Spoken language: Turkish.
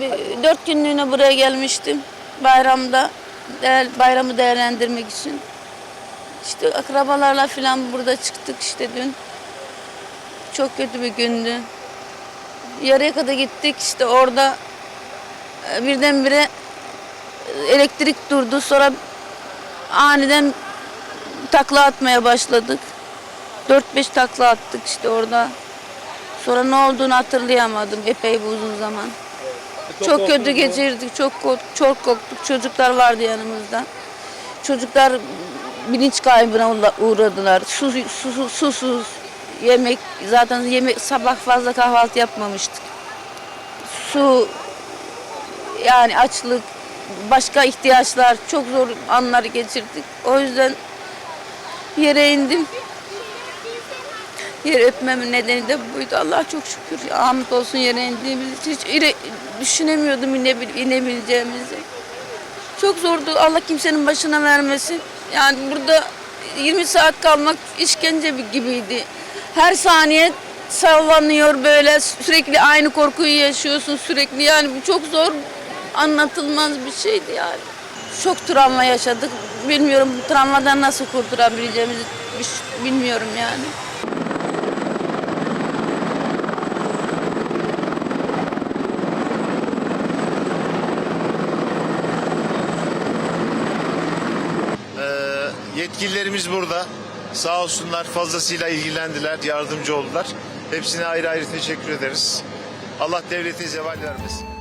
bir- dört günlüğüne buraya gelmiştim. Bayramda, değer, bayramı değerlendirmek için. İşte akrabalarla falan burada çıktık işte dün. Çok kötü bir gündü. Yarıya kadar gittik işte orada e, birdenbire e, elektrik durdu. Sonra aniden takla atmaya başladık. 4-5 takla attık işte orada. Sonra ne olduğunu hatırlayamadım epey bir uzun zaman. Çok, kötü geçirdik, çok korktuk, çok korktuk. Çocuklar vardı yanımızda. Çocuklar bilinç kaybına uğra- uğradılar. Su, su, su- susuz, yemek, zaten yemek sabah fazla kahvaltı yapmamıştık. Su, yani açlık, başka ihtiyaçlar, çok zor anlar geçirdik. O yüzden yere indim. Yer öpmemin nedeni de buydu. Allah çok şükür. Ahmet olsun yere indiğimiz. Hiç ire- düşünemiyordum inebil, inebileceğimizi. Çok zordu. Allah kimsenin başına vermesin. Yani burada 20 saat kalmak işkence gibiydi. Her saniye sallanıyor böyle sürekli aynı korkuyu yaşıyorsun sürekli yani bu çok zor anlatılmaz bir şeydi yani. Çok travma yaşadık. Bilmiyorum bu travmadan nasıl kurtulabileceğimizi bilmiyorum yani. Yetkililerimiz burada. Sağ olsunlar fazlasıyla ilgilendiler, yardımcı oldular. Hepsine ayrı ayrı teşekkür ederiz. Allah devlete zeval vermesin.